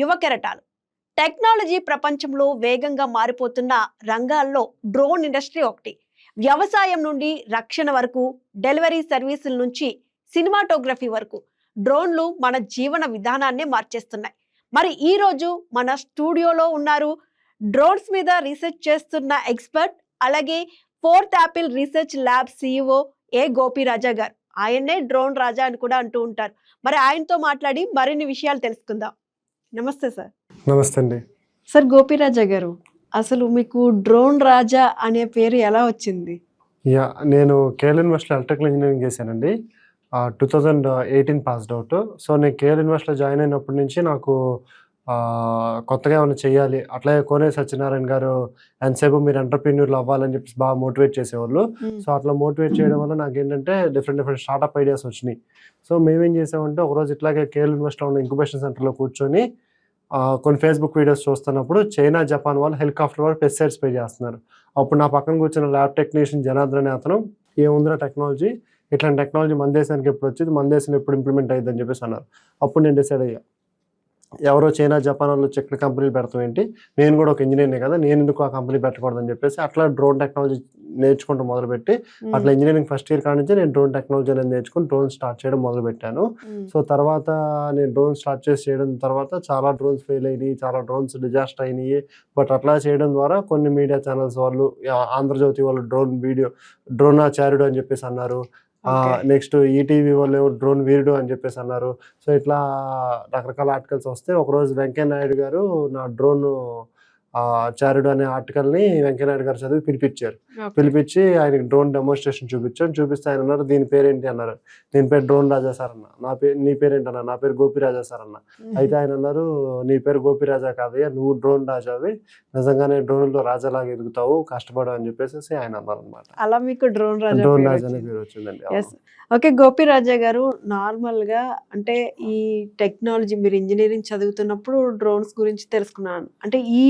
యువకెరటాలు యువ కెరటాలు. టెక్నాలజీ ప్రపంచంలో వేగంగా మారిపోతున్న రంగాల్లో డ్రోన్ ఇండస్ట్రీ ఒకటి. వ్యవసాయం నుండి రక్షణ వరకు డెలివరీ సర్వీసుల నుంచి సినిమాటోగ్రఫీ వరకు డ్రోన్లు మన జీవన విధానాన్ని మార్చేస్తున్నాయి. మరి ఈ రోజు మన స్టూడియోలో ఉన్నారు డ్రోన్స్ మీద రీసెర్చ్ చేస్తున్న ఎక్స్పర్ట్ అలాగే fourth apple research lab CEO A Gopi Raja garu. ఆయన్నే డ్రోన్ రాజా అని కూడా అంటూ ఉంటారు. మరి ఆయనతో మాట్లాడి మరిన్ని విషయాలు తెలుసుకుందాం. నమస్తే సార్. నమస్తే అండి సార్ గోపిరాజా గారు అసలు మీకు డ్రోన్ రాజా అనే పేరు ఎలా వచ్చింది? యా నేను కేఎల్ యూనివర్సిటీలో ఎలక్ట్రికల్ ఇంజనీరింగ్ చేశానండి. Two thousand eighteen passed out. So నేను కేఎల్ యూనివర్సిటీలో జాయిన్ అయినప్పటి నుంచి నాకు కొత్తగా ఏమైనా చేయాలి అట్లాగే కోనే సత్యనారాయణ గారు ఎంతసేపు మీరు ఎంటర్ప్రీన్యూర్లు అవ్వాలని చెప్పేసి బాగా మోటివేట్ చేసేవాళ్ళు. సో అట్లా మోటివేట్ చేయడం వల్ల నాకు ఏంటంటే డిఫరెంట్ డిఫరెంట్ స్టార్ట్అప్ ఐడియాస్ వచ్చినాయి. సో మేమేం చేసామంటే ఒకరోజు ఇట్లాగే కేఎల్ యూనివర్సిటీలో ఉన్న ఇంక్యుబేషన్ సెంటర్లో కూర్చొని కొన్ని ఫేస్బుక్ వీడియోస్ చూస్తున్నప్పుడు చైనా జపాన్ వాళ్ళు హెలికాప్టర్ వాళ్ళు పెస్టిసైడ్ స్ప్రే చేస్తున్నారు. అప్పుడు నా పక్కన కూర్చున్న ల్యాబ్ టెక్నీషియన్ జనార్దన్ అనే అతను ఏముందిరా టెక్నాలజీ? ఇట్లాంటి టెక్నాలజీ మన దేశానికి ఎప్పుడు వచ్చింది? మన దేశంలో ఎప్పుడు ఇంప్లిమెంట్ అయ్యిందని చెప్పేసి అన్నారు. అప్పుడు నేను డిసైడ్ అయ్యా. ఎవరో చైనా జపాన్ వాళ్ళు చెక్కడ కంపెనీలు పెడతాం ఏంటి? నేను కూడా ఒక ఇంజనీర్నే కదా నేను ఎందుకు ఆ కంపెనీ పెట్టకూడదని చెప్పేసి అట్లా డ్రోన్ టెక్నాలజీ నేర్చుకుంటూ మొదలుపెట్టి అట్లా ఇంజనీరింగ్ ఫస్ట్ ఇయర్ కాడి నుంచి నేను డ్రోన్ టెక్నాలజీ అనేది నేర్చుకుని డ్రోన్ స్టార్ట్ చేయడం మొదలు పెట్టాను సో తర్వాత నేను డ్రోన్ స్టార్ట్ చేసి చేయడం తర్వాత చాలా డ్రోన్స్ ఫెయిల్ అయినాయి చాలా డ్రోన్స్ డిజాస్టర్ అయినాయి. బట్ అట్లా చేయడం ద్వారా కొన్ని మీడియా ఛానల్స్ వాళ్ళు ఆంధ్రజ్యోతి వాళ్ళు డ్రోన్ వీడియో డ్రోనాచార్యుడు అని చెప్పేసి అన్నారు. నెక్స్ట్ ఈటీవీ వాళ్ళు డ్రోన్ వీరుడు అని చెప్పేసి అన్నారు. సో ఇట్లా రకరకాల ఆర్టికల్స్ వస్తే ఒకరోజు వెంకయ్య నాయుడు గారు నా డ్రోన్ చారుడు అనే ఆర్టికల్ని వెంకయ్య నాయుడు గారు చదివి పిలిపించారు. పిలిపించి ఆయనకి డ్రోన్ డెమోన్స్ట్రేషన్ చూపించాం. చూపిస్తే ఆయన అన్నారు దీని పేరేంటి? అన్నారు. దీని పేరు డ్రోన్ రాజా సార్ అన్న. నా పేరు నీ పేరేంటి అన్న? నా పేరు గోపి రాజా సార్ అన్న. అయితే ఆయన అన్నారు నీ పేరు గోపి రాజా కాదయ్యా నువ్వు డ్రోన్ రాజావి. నిజంగానే డ్రోన్లో రాజాలాగా ఎదుగుతావు కష్టపడు అని చెప్పేసి ఆయన అన్నారు అనమాట అలా మీకు డ్రోన్ రాజా డ్రోన్ రాజా అనే. పేరు వచ్చిందండి. ఓకే గోపిరాజా గారు నార్మల్గా అంటే ఈ టెక్నాలజీ మీరు ఇంజనీరింగ్ చదువుతున్నప్పుడు డ్రోన్స్ గురించి తెలుసుకున్నాను. అంటే ఈ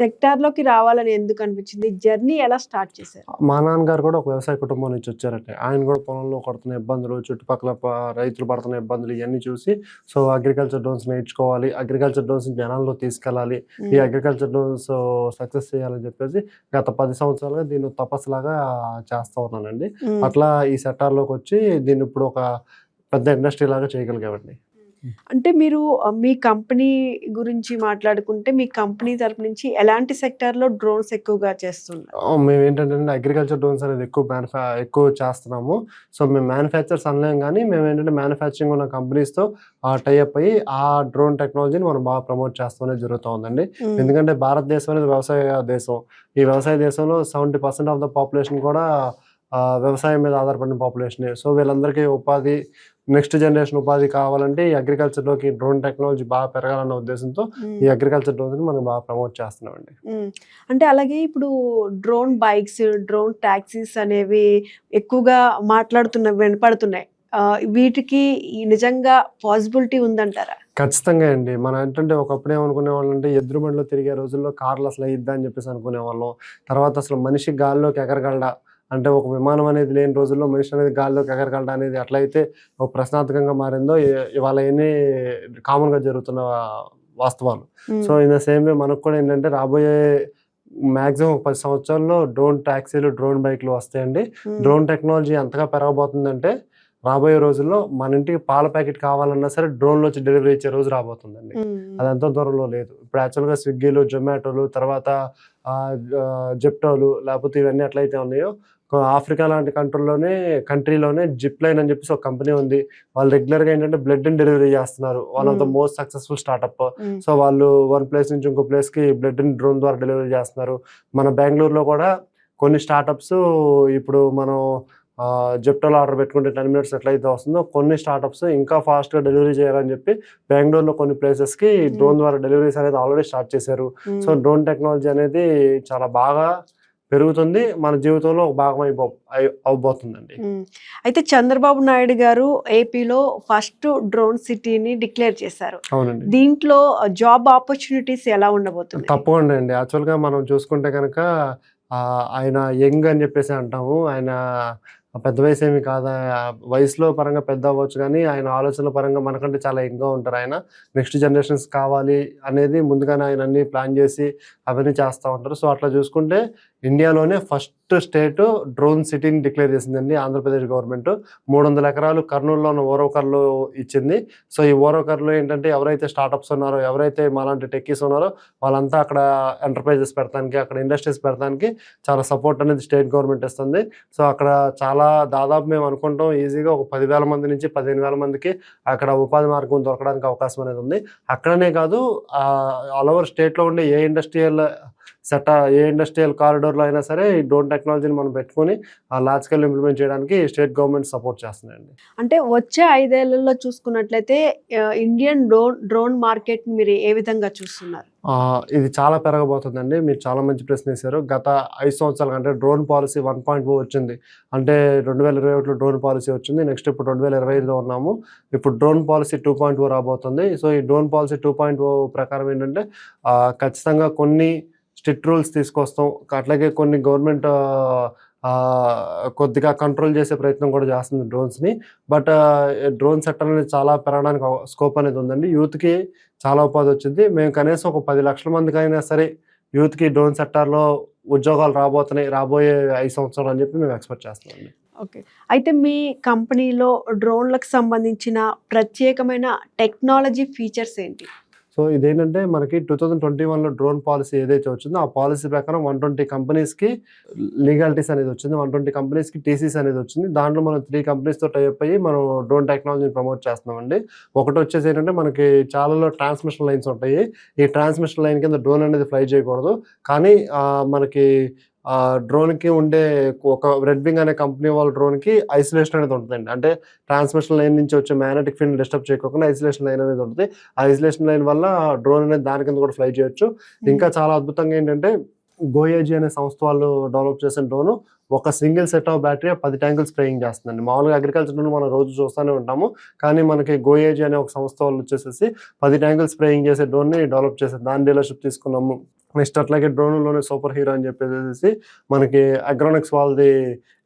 సెక్టార్లోకి రావాలని ఎందుకు అనిపించింది? జర్నీ ఎలా స్టార్ట్ చేశారు? మా నాన్నగారు కూడా ఒక వ్యవసాయ కుటుంబం నుంచి వచ్చారట. ఆయన కూడా పొలంలో పడుతున్న ఇబ్బందులు చుట్టుపక్కల రైతులు పడుతున్న ఇబ్బందులు ఇవన్నీ చూసి సో అగ్రికల్చర్ డ్రోన్స్ నేర్చుకోవాలి అగ్రికల్చర్ డ్రోన్స్ జనాల్లో తీసుకెళ్ళాలి ఈ అగ్రికల్చర్ డ్రోన్స్ సక్సెస్ చేయాలని చెప్పేసి గత పది సంవత్సరాలుగా దీన్ని తపస్సులాగా చేస్తా ఉన్నానండి. అట్లా ఈ సెక్టార్లోకి వచ్చి దీన్ని ఇప్పుడు ఒక పెద్ద ఇండస్ట్రీ లాగా చేయగలిగామండి. అంటే మీరు మీ కంపెనీ గురించి మాట్లాడుకుంటే మీ కంపెనీ తరపు నుంచి ఎలాంటి సెక్టార్లో డ్రోన్స్ ఎక్కువగా చేస్తున్నారు? మేము ఏంటంటే అగ్రికల్చర్ డ్రోన్స్ అనేది ఎక్కువ మ్యానుఫ్యా ఎక్కువ చేస్తున్నాము. సో మేము మ్యానుఫ్యాక్చర్స్ అనలేం కానీ మేము ఏంటంటే మ్యానుఫ్యాక్చరింగ్ ఉన్న కంపెనీస్తో టైఅప్ అయ్యి ఆ డ్రోన్ టెక్నాలజీని మనం బాగా ప్రమోట్ చేస్తూనే జరుగుతూ ఉందండి. ఎందుకంటే భారతదేశం అనేది వ్యవసాయ దేశం. ఈ వ్యవసాయ దేశంలో seventy percent of the population కూడా ఆ, వ్యవసాయం మీద ఆధారపడిన పాపులేషన్. సో వీళ్ళందరికీ ఉపాధి నెక్స్ట్ జనరేషన్ ఉపాధి కావాలంటే ఈ అగ్రికల్చర్లోకి డ్రోన్ టెక్నాలజీ బాగా పెరగాలన్న ఉద్దేశంతో. ఈ అగ్రికల్చర్ డ్రోన్స్ మనం బాగా ప్రమోట్ చేస్తున్నామండి. మ్మ్. అంటే అలాగే ఇప్పుడు డ్రోన్ బైక్స్ డ్రోన్ టాక్సీస్ అనేవి ఎక్కువగా మాట్లాడుతున్న వినపడుతున్నాయి. వీటికి నిజంగా పాసిబిలిటీ ఉందంటారా? ఖచ్చితంగా అండి. మనం ఏంటంటే ఒకప్పుడు ఏమనుకునే వాళ్ళం అంటే ఎదురు బండిలో తిరిగే రోజుల్లో కార్లు అసలు ఇద్దా అని చెప్పేసి అనుకునే వాళ్ళం. తర్వాత అసలు మనిషి గాల్లోకి ఎగరగలడా? అంటే ఒక విమానం అనేది లేని రోజుల్లో మనిషి అనేది గాల్లోకి ఎగరగలడా అనేది ఎట్లయితే ఒక ప్రశ్నార్థకంగా మారిందో ఇవాళ ఎన్ని కామన్గా జరుగుతున్న వాస్తవాలు. So in the same way మనకు కూడా ఏంటంటే రాబోయే మాక్సిమం ఒక పది సంవత్సరాల్లో డ్రోన్ ట్యాక్సీలు డ్రోన్ బైక్లు వస్తాయండి. డ్రోన్ టెక్నాలజీ ఎంతగా పెరగబోతుందంటే రాబోయే రోజుల్లో మన ఇంటికి పాల ప్యాకెట్ కావాలన్నా సరే డ్రోన్లో వచ్చి డెలివరీ ఇచ్చే రోజు రాబోతుందండి. అది ఎంతో దూరంలో లేదు ఇప్పుడు యాక్చువల్గా స్విగ్గీలు జొమాటోలు తర్వాత జెప్టోలు లేకపోతే ఇవన్నీ ఎట్లయితే ఉన్నాయో ఆఫ్రికా లాంటి కంట్రీలోనే కంట్రీలోనే జిప్ లైన్ అని చెప్పేసి ఒక కంపెనీ ఉంది వాళ్ళు రెగ్యులర్గా ఏంటంటే బ్లడ్ డెలివరీ చేస్తున్నారు one of the. Most successful startup. So వాళ్ళు వన్ ప్లేస్ నుంచి ఇంకో ప్లేస్కి బ్లడ్ డ్రోన్ ద్వారా డెలివరీ చేస్తున్నారు మన బెంగళూరులో కూడా కొన్ని స్టార్టప్స్ ఇప్పుడు మనం జెప్టోలో ఆర్డర్ పెట్టుకుంటే టెన్ మినిట్స్ ఎట్లయితే వస్తుందో కొన్ని స్టార్టప్స్ ఇంకా ఫాస్ట్గా డెలివరీ చేయాలని చెప్పి బెంగళూరులో కొన్ని ప్లేసెస్కి డ్రోన్ ద్వారా డెలివరీస్ అనేది ఆల్రెడీ స్టార్ట్ చేశారు. సో డ్రోన్ టెక్నాలజీ అనేది చాలా బాగా పెరుగుతుంది మన జీవితంలో ఒక భాగం అయిపో అయి- అవబోతుందండి. అయితే చంద్రబాబు నాయుడు గారు ఏపీలో ఫస్ట్ డ్రోన్ సిటీని డిక్లేర్ చేశారు. అవునండి. దీంట్లో జాబ్ ఆపర్చునిటీస్ ఎలా ఉండబోతుంది తప్పకుండా అండి. యాక్చువల్గా మనం చూసుకుంటే కనుక ఆయన యంగ్ అని చెప్పేసి అంటాము. ఆయన పెద్ద వయసు ఏమి కాదు? ఆ వయసులో పరంగా పెద్ద అవ్వచ్చు కానీ ఆయన ఆలోచనల పరంగా మనకంటే చాలా యంగ్గా ఉంటారు ఆయన. నెక్స్ట్ జనరేషన్స్ కావాలి అనేది ముందుగానే ఆయన అన్ని ప్లాన్ చేసి అవన్నీ చేస్తూ ఉంటారు. సో అట్లా చూసుకుంటే ఇండియాలోనే ఫస్ట్ స్టేట్ డ్రోన్ సిటీని డిక్లేర్ చేసిందండి ఆంధ్రప్రదేశ్ గవర్నమెంట్. మూడు వందల ఎకరాలు కర్నూలులో ఉన్న ఓరోకర్లు ఇచ్చింది. సో ఈ ఓరోకర్లు ఏంటంటే ఎవరైతే స్టార్టప్స్ ఉన్నారో ఎవరైతే మాలాంటి టెక్కీస్ ఉన్నారో వాళ్ళంతా అక్కడ ఎంటర్ప్రైజెస్ పెడతానికి అక్కడ ఇండస్ట్రీస్ పెడతానికి చాలా సపోర్ట్ అనేది స్టేట్ గవర్నమెంట్ ఇస్తుంది. సో అక్కడ చాలా దాదాపు మేము అనుకుంటాం ఈజీగా ఒక పదివేల మంది నుంచి పదిహేను వేల మందికి అక్కడ ఉపాధి మార్గం దొరకడానికి అవకాశం అనేది ఉంది. అక్కడనే కాదు ఆల్ ఓవర్ స్టేట్లో ఉండే a industrial set a industrial కారిడోర్లో అయినా సరే ఈ డ్రోన్ టెక్నాలజీని మనం పెట్టుకొని ఆ లార్జ్ స్కేల్ ఇంప్లిమెంట్ చేయడానికి స్టేట్ గవర్నమెంట్ సపోర్ట్ చేస్తుందండి అంటే వచ్చే ఐదేళ్ళలో చూసుకున్నట్లయితే ఇండియన్ డ్రోన్ డ్రోన్ మార్కెట్ మీరు ఏ విధంగా చూస్తున్నారు? ఇది చాలా పెరగబోతుందండి. మీరు చాలా మంచి ప్రశ్న వేశారు. గత ఐదు సంవత్సరాల అంటే డ్రోన్ పాలసీ వన్ పాయింట్ వచ్చింది. అంటే రెండు వేల ఇరవై ఒకటిలో డ్రోన్ పాలసీ వచ్చింది. నెక్స్ట్ ఇప్పుడు రెండు వేల ఇరవై ఐదులో ఉన్నాము. ఇప్పుడు డ్రోన్ పాలసీ టూ పాయింట్ రాబోతుంది. సో ఈ డ్రోన్ పాలసీ టూ పాయింట్ ప్రకారం ఏంటంటే ఖచ్చితంగా కొన్ని స్ట్రిక్ట్ రూల్స్ తీసుకొస్తాం. అట్లాగే కొన్ని గవర్నమెంట్ కొద్దిగా కంట్రోల్ చేసే ప్రయత్నం కూడా చేస్తుంది డ్రోన్స్ని బట్ డ్రోన్ సెక్టర్ అనేది చాలా పెరగడానికి స్కోప్ అనేది ఉందండి. యూత్కి చాలా ఉపాధి వచ్చింది. మేము కనీసం ఒక పది లక్షల మందికి అయినా సరే యూత్కి డ్రోన్ సెక్టార్లో ఉద్యోగాలు రాబోతున్నాయి రాబోయే ఐదు సంవత్సరాలు అని చెప్పి మేము ఎక్స్పెక్ట్ చేస్తున్నాం ఓకే. అయితే మీ కంపెనీలో డ్రోన్లకు సంబంధించిన ప్రత్యేకమైన టెక్నాలజీ ఫీచర్స్ ఏంటి? సో ఇదేంటంటే మనకి టూ థౌజండ్ ట్వంటీ వన్లో డ్రోన్ పాలసీ ఏదైతే వచ్చిందో ఆ పాలసీ ప్రకారం వన్ ట్వంటీ కంపెనీస్కి లీగాలిటీస్ అనేది వచ్చింది. వన్ ట్వంటీ కంపెనీస్కి టీసీస్ అనేది వచ్చింది. దాంట్లో మనం త్రీ కంపెనీస్తో టైప్ అయ్యి మనం డ్రోన్ టెక్నాలజీని ప్రమోట్ చేస్తున్నామండి. ఒకటి వచ్చేసి ఏంటంటే మనకి చాలాలో ట్రాన్స్మిషన్ లైన్స్ ఉంటాయి. ఈ ట్రాన్స్మిషన్ లైన్ కింద డ్రోన్ అనేది ఫ్లై చేయకూడదు. కానీ మనకి ఆ డ్రోన్కి ఉండే ఒక రెడ్ వింగ్ అనే కంపెనీ వాళ్ళ డ్రోన్కి ఐసోలేషన్ అనేది ఉంటుందండి. అంటే ట్రాన్స్మిషన్ లైన్ నుంచి వచ్చే మ్యాగ్నెటిక్ ఫీల్డ్ డిస్టర్బ్ చేయకుండా ఐసోలేషన్ లైన్ అనేది ఉంటుంది. ఆ ఐసోలేషన్ లైన్ వల్ల డ్రోన్ అనేది దాని కింద కూడా ఫ్లై చేయొచ్చు. ఇంకా చాలా అద్భుతంగా ఏంటంటే గోయేజీ అనే సంస్థ వాళ్ళు డెవలప్ చేసిన డ్రోన్ ఒక సింగిల్ సెట్ ఆఫ్ బ్యాటరీ పది ట్యాంకులు స్ప్రేయింగ్ చేస్తుందండి. మామూలుగా అగ్రికల్చర్ డ్రోన్ మనం రోజు చూస్తూనే ఉంటాము. కానీ మనకి గోయేజీ అనే ఒక సంస్థ వాళ్ళు వచ్చేసేసి పది ట్యాంకులు స్ప్రేయింగ్ చేసే డ్రోన్ని డెవలప్ చేసే దాని డీలర్షిప్ తీసుకున్నాము. నెక్స్ట్ అట్లాగే డ్రోన్లోనే సూపర్ హీరో అని చెప్పేసి మనకి అగ్రోనిక్స్ వాళ్ళది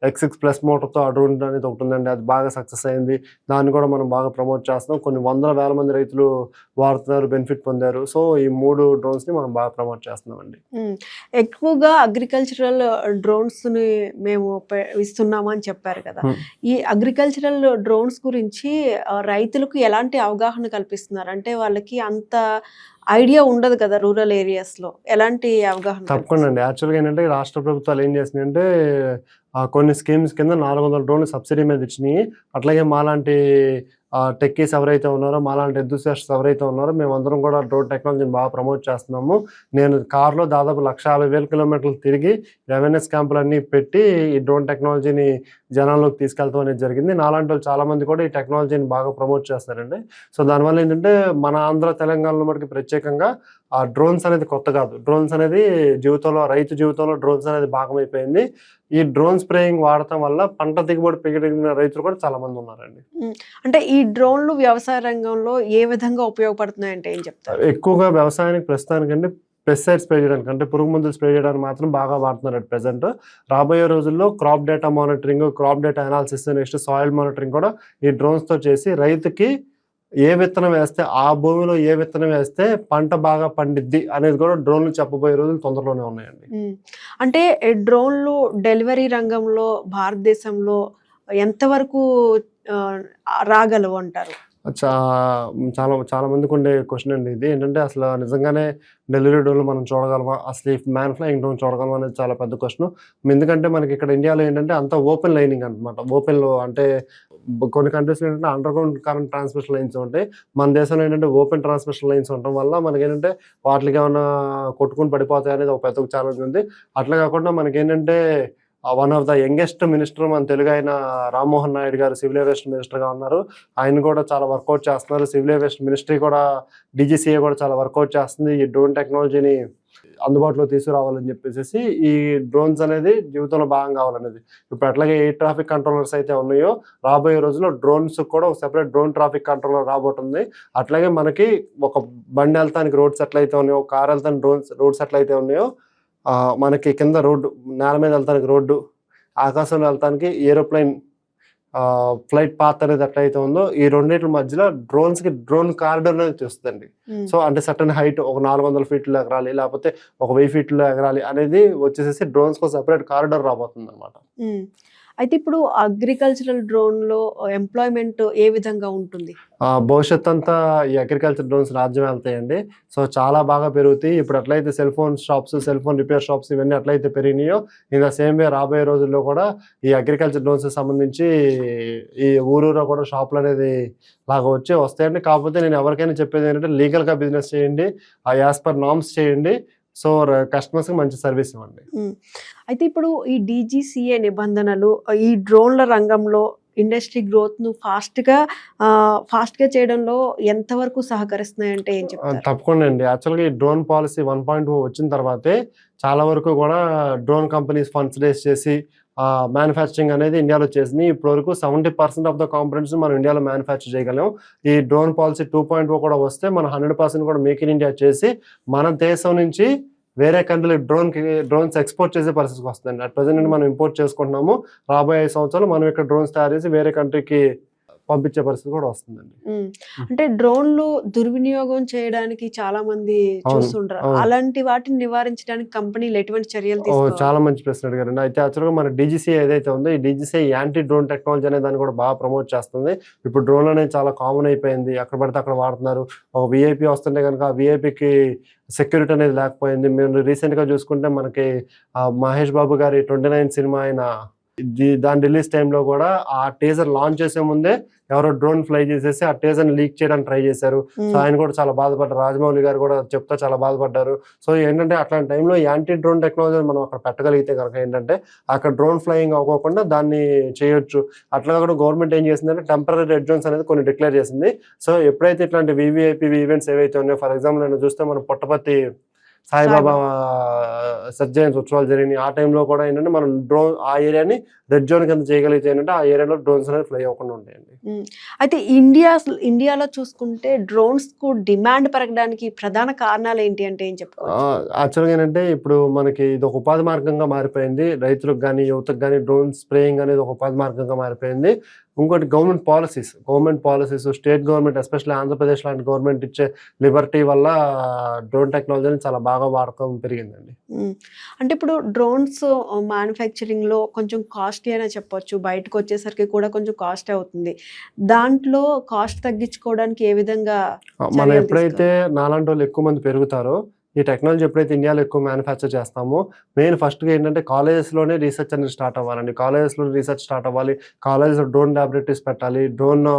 ఎక్స్ సిక్స్ ప్లస్ మోటార్తో ఆ డ్రోన్ అనేది ఒకటి ఉందండి. అది బాగా సక్సెస్ అయింది. దాన్ని కూడా మనం బాగా ప్రమోట్ చేస్తున్నాం. కొన్ని వందల వేల మంది రైతులు వాడుతున్నారు బెనిఫిట్ పొందారు. సో ఈ మూడు డ్రోన్స్ని మనం బాగా ప్రమోట్ చేస్తున్నామండి. ఎక్కువగా అగ్రికల్చరల్ డ్రోన్స్ని మేము ఇస్తున్నామని చెప్పారు కదా. ఈ అగ్రికల్చరల్ డ్రోన్స్ గురించి రైతులకు ఎలాంటి అవగాహన కల్పిస్తున్నారు? అంటే వాళ్ళకి అంత ఐడియా ఉండదు కదా రూరల్ ఏరియాస్లో. ఎలాంటి అవగాహన తప్పకుండా అండి. యాక్చువల్గా ఏంటంటే రాష్ట్ర ప్రభుత్వాలు ఏం చేసినాయి అంటే ఆ, కొన్ని స్కీమ్స్ కింద నాలుగు వందల డ్రోన్లు సబ్సిడీ మీద ఇచ్చినాయి. అట్లాగే మాలాంటి టెక్కీస్ ఎవరైతే ఉన్నారో మాలాంటి ఎంతూసియాస్ట్స్ ఎవరైతే ఉన్నారో మేమందరం కూడా డ్రోన్ టెక్నాలజీని బాగా ప్రమోట్ చేస్తున్నాము. నేను కార్లో దాదాపు లక్ష యాభై వేల కిలోమీటర్లు తిరిగి అవేర్నెస్ క్యాంపులు అన్నీ పెట్టి ఈ డ్రోన్ టెక్నాలజీని జనాల్లోకి తీసుకెళ్తాం అనేది జరిగింది. నాలాంటి వాళ్ళు చాలామంది కూడా ఈ టెక్నాలజీని బాగా ప్రమోట్ చేస్తారండి సో దానివల్ల ఏంటంటే మన ఆంధ్ర తెలంగాణలో మటుకు ప్రత్యేకంగా ఆ డ్రోన్స్ అనేది కొత్త కాదు. డ్రోన్స్ అనేది జీవితంలో రైతు జీవితంలో డ్రోన్స్ అనేది భాగమైపోయింది. ఈ డ్రోన్ స్ప్రేయింగ్ వాడటం వల్ల పంట దిగుబడి పెరిగిన రైతులు కూడా చాలా మంది ఉన్నారండి. అంటే ఈ డ్రోన్లు వ్యవసాయ రంగంలో ఏ విధంగా ఉపయోగపడుతున్నాయంటే ఏం చెప్తారు? ఎక్కువగా వ్యవసాయానికి ప్రస్తుతానికంటే పెస్టిసైడ్ స్ప్రే చేయడానికి అంటే పురుగు మందులు స్ప్రే చేయడానికి మాత్రం బాగా వాడుతున్నారు అట్ ప్రెసెంట్ రాబోయే రోజుల్లో crop data monitoring crop data analysis next soil monitoring కూడా ఈ drones తో చేసి రైతుకి ఏ విత్తనం వేస్తే ఆ భూమిలో ఏ విత్తనం వేస్తే పంట బాగా పండిద్ది అనేది కూడా డ్రోన్లు చెప్పబోయే రోజులు తొందరలోనే ఉన్నాయండి. అంటే ఈ డ్రోన్లు డెలివరీ రంగంలో భారతదేశంలో ఎంతవరకు రాగలవు అంటారు? చా చాలా చాలా మందికి ఉండే క్వశ్చన్ అండి ఇది. ఏంటంటే అసలు నిజంగానే డెలివరీ డోర్లు మనం చూడగలమా? అసలు ఈ మ్యాన్ ఫ్లయింగ్ డోన్ చూడగలమా అనేది చాలా పెద్ద క్వశ్చన్ ఎందుకంటే మనకి ఇక్కడ ఇండియాలో ఏంటంటే అంతా ఓపెన్ లైనింగ్ అనమాట ఓపెన్లో అంటే కొన్ని కంట్రీస్లో ఏంటంటే underground current transmission lines ఉంటాయి. మన దేశంలో ఏంటంటే ఓపెన్ ట్రాన్స్మిషన్ లైన్స్ ఉండటం వల్ల మనకి ఏంటంటే వాటికి ఏమైనా కొట్టుకుని పడిపోతాయి అనేది ఒక పెద్ద ఛాలెంజ్ ఉంది. అట్లా కాకుండా మనకి ఏంటంటే one of the youngest minister మన తెలుగు అయిన రామ్మోహన్ నాయుడు గారు సివిల్ ఏవియేషన్ మినిస్టర్గా ఉన్నారు. ఆయన కూడా చాలా వర్కౌట్ చేస్తున్నారు. సివిల్ ఏవియేషన్ మినిస్ట్రీ కూడా డీజీసీఏ కూడా చాలా వర్కౌట్ చేస్తుంది. ఈ డ్రోన్ టెక్నాలజీని అందుబాటులో తీసుకురావాలని చెప్పేసి ఈ డ్రోన్స్ అనేది జీవితంలో భాగం కావాలనేది. ఇప్పుడు అట్లాగే ఏ ట్రాఫిక్ కంట్రోలర్స్ అయితే ఉన్నాయో రాబోయే రోజుల్లో డ్రోన్స్ కూడా ఒక సెపరేట్ డ్రోన్ ట్రాఫిక్ కంట్రోలర్ రాబోతుంది. అట్లాగే మనకి ఒక బండి వెళ్తానికి రోడ్స్ ఎట్లయితే ఉన్నాయో కార్ వెళ్తానికి డ్రోన్స్ రోడ్స్ ఎట్లయితే ఉన్నాయో మనకి కింద రోడ్డు నేల మీద వెళ్తానికి రోడ్డు ఆకాశంలో వెళ్తానికి ఏరోప్లేన్ ఫ్లైట్ పాత్ అనేది ఎట్లయితే ఉందో ఈ రెండింటి మధ్యలో డ్రోన్స్కి డ్రోన్ కారిడర్ అనేది వస్తుందండి సో అంటే సర్టన్ హైట్ ఒక నాలుగు వందల ఫీట్లు ఎగరాలి లేకపోతే ఒక వెయ్యి ఫీట్లు ఎగరాలి అనేది వచ్చేసేసి డ్రోన్స్కు సెపరేట్ కారిడర్ రాబోతుంది అనమాట. అయితే ఇప్పుడు అగ్రికల్చరల్ డ్రోన్లో uh, ఎంప్లాయ్మెంట్ ఏ విధంగా ఉంటుంది? భవిష్యత్ అంతా ఈ అగ్రికల్చర్ డ్రోన్స్ రాజ్యం వెళ్తాయండి. సో చాలా బాగా పెరుగుతాయి. ఇప్పుడు ఎట్లయితే cell phone shops cell phone repair shops ఇవన్నీ ఎట్లయితే పెరిగినాయో ఇన్ ద సేమ్ వే రాబోయే రోజుల్లో కూడా ఈ అగ్రికల్చర్ డ్రోన్స్ సంబంధించి ఈ ఊరూరా కూడా షాపులు అనేది లాగా వచ్చి వస్తాయండి. కాకపోతే నేను ఎవరికైనా చెప్పేది ఏంటంటే లీగల్గా బిజినెస్ చేయండి. ఆ యాజ్ పర్ నామ్స్ చేయండి. సో కస్టమర్స్కి మంచి సర్వీస్ ఇవ్వండి. అయితే ఇప్పుడు ఈ డీజీసీఏ నిబంధనలు ఈ డ్రోన్ల రంగంలో ఇండస్ట్రీ గ్రోత్ను ఫాస్ట్గా ఫాస్ట్గా చేయడంలో ఎంతవరకు సహకరిస్తున్నాయి అంటే ఏం చెప్తారు? తప్పకుండా అండి. యాక్చువల్గా ఈ డ్రోన్ పాలసీ వన్ పాయింట్ వచ్చిన తర్వాతే చాలా వరకు కూడా డ్రోన్ కంపెనీస్ ఫండ్స్ రేస్ చేసి మ్యానుఫ్యాక్చరింగ్ అనేది ఇండియాలో చేసింది. ఇప్పటి వరకు seventy percent of the components మనం ఇండియాలో మ్యానుఫ్యాక్చర్ చేయగలం ఈ డ్రోన్ పాలసీ టూ పాయింట్ కూడా వస్తే మనం హండ్రెడ్ పర్సెంట్ కూడా మేక్ ఇన్ ఇండియా చేసి మన దేశం నుంచి వేరే కంట్రీలో డ్రోన్కి డ్రోన్స్ ఎక్స్పోర్ట్ చేసే పరిస్థితికి వస్తుందండి. అట్ ప్రజెంట్ మనం ఇంపోర్ట్ చేసుకుంటున్నాము. రాబోయే సంవత్సరాలు మనం ఇక్కడ డ్రోన్స్ తయారు చేసి వేరే కంట్రీకి పంపించే పరిస్థితి కూడా వస్తుందండి. అంటే డ్రోన్లు దుర్వినియోగం చేయడానికి చాలా మంది చూస్తుంటారు. అలాంటి వాటిని నివారించడానికి కంపెనీలు ఎటువంటి చర్యలు చాలా మంచి ప్రశ్న అడిగారండి. అయితే యాక్చువల్గా మన డీజీసీ ఏదైతే ఉందో ఈ డీజీసీ యాంటీ డ్రోన్ టెక్నాలజీ అనే దాన్ని కూడా బాగా ప్రమోట్ చేస్తుంది. ఇప్పుడు డ్రోన్ అనేది చాలా కామన్ అయిపోయింది. అక్కడ పడితే అక్కడ వాడుతున్నారు. ఒక విఐపి వస్తుంటే కనుక ఆ విఐపికి సెక్యూరిటీ అనేది లేకపోయింది. మేము recent గా చూసుకుంటే మనకి మహేష్ బాబు గారి ట్వంటీ నైన్ సినిమా అయిన దాని రిలీజ్ టైంలో కూడా ఆ టీజర్ లాంచ్ చేసే ముందే ఎవరో డ్రోన్ ఫ్లై చేసేసి ఆ టీజర్ లీక్ చేయడానికి ట్రై చేశారు. సో ఆయన కూడా చాలా బాధపడ్డారు. రాజమౌళి గారు కూడా చెప్తా చాలా బాధపడ్డారు. సో ఏంటంటే అట్లాంటి టైంలో యాంటీ డ్రోన్ టెక్నాలజీ మనం అక్కడ పెట్టగలిగితే కనుక ఏంటంటే అక్కడ డ్రోన్ ఫ్లయింగ్ అవ్వకుండా దాన్ని చేయొచ్చు. అట్లా కూడా గవర్నమెంట్ ఏం చేసిందంటే టెంపరీ రెడ్ జోన్స్ అనేది కొన్ని డిక్లేర్ చేసింది. సో ఎప్పుడైతే ఇట్లాంటి వివిఐపి ఈవెంట్స్ ఏవైతే ఉన్నాయో ఫర్ ఎగ్జాంపుల్ నేను చూస్తే మనం పుట్టపర్తి సాయిబాబా సర్జన్స్ ఉత్సవాలు జరిగినాయి. ఆ టైంలో కూడా ఏంటంటే మనం డ్రోన్ ఆ ఏరియాని రెడ్ జోన్ కింద చేయగలిగితే ఏంటంటే ఆ ఏరియాలో డ్రోన్స్ అనేది ఫ్లై అవ్వకుండా ఉంటాయండి. అయితే ఇండియా ఇండియాలో చూసుకుంటే డ్రోన్స్కు డిమాండ్ పెరగడానికి ప్రధాన కారణాలు ఏంటి అంటే ఏం చెప్పుకోవచ్చు? యాక్చువల్గా ఏంటంటే ఇప్పుడు మనకి ఇది ఒక ఉపాధి మార్గంగా మారిపోయింది. రైతులకు కానీ యువతకు కానీ డ్రోన్ స్ప్రేయింగ్ అనేది ఒక ఉపాధి మార్గంగా మారిపోయింది. ఇంకోటి government policies government policies state government especially Andhra Pradesh లాంటి గవర్నమెంట్ ఇచ్చే లిబర్టీ వల్ల డ్రోన్ టెక్నాలజీని చాలా బాగా వాడకం పెరిగిందండి. అంటే ఇప్పుడు డ్రోన్స్ మ్యానుఫ్యాక్చరింగ్లో కొంచెం కాస్ట్లీ అనే చెప్పొచ్చు. బయటకు వచ్చేసరికి కూడా కొంచెం కాస్ట్ అవుతుంది. దాంట్లో కాస్ట్ తగ్గించుకోవడానికి ఏ విధంగా మనం ఎప్పుడైతే నాలాంటి వాళ్ళు ఎక్కువ మంది పెరుగుతారో ఈ టెక్నాలజీ ఎప్పుడైతే ఇండియాలో ఎక్కువ మ్యానుఫ్యాక్చర్ చేస్తామో మెయిన్ ఫస్ట్గా ఏంటంటే కాలేజెస్లోనే రీసెర్చ్ అనేది స్టార్ట్ అవ్వాలండి. కాలేజెస్లో రీసెర్చ్ స్టార్ట్ అవ్వాలి. కాలేజెస్లో డ్రోన్ ల్యాబొరేటరీస్ పెట్టాలి. డ్రోన్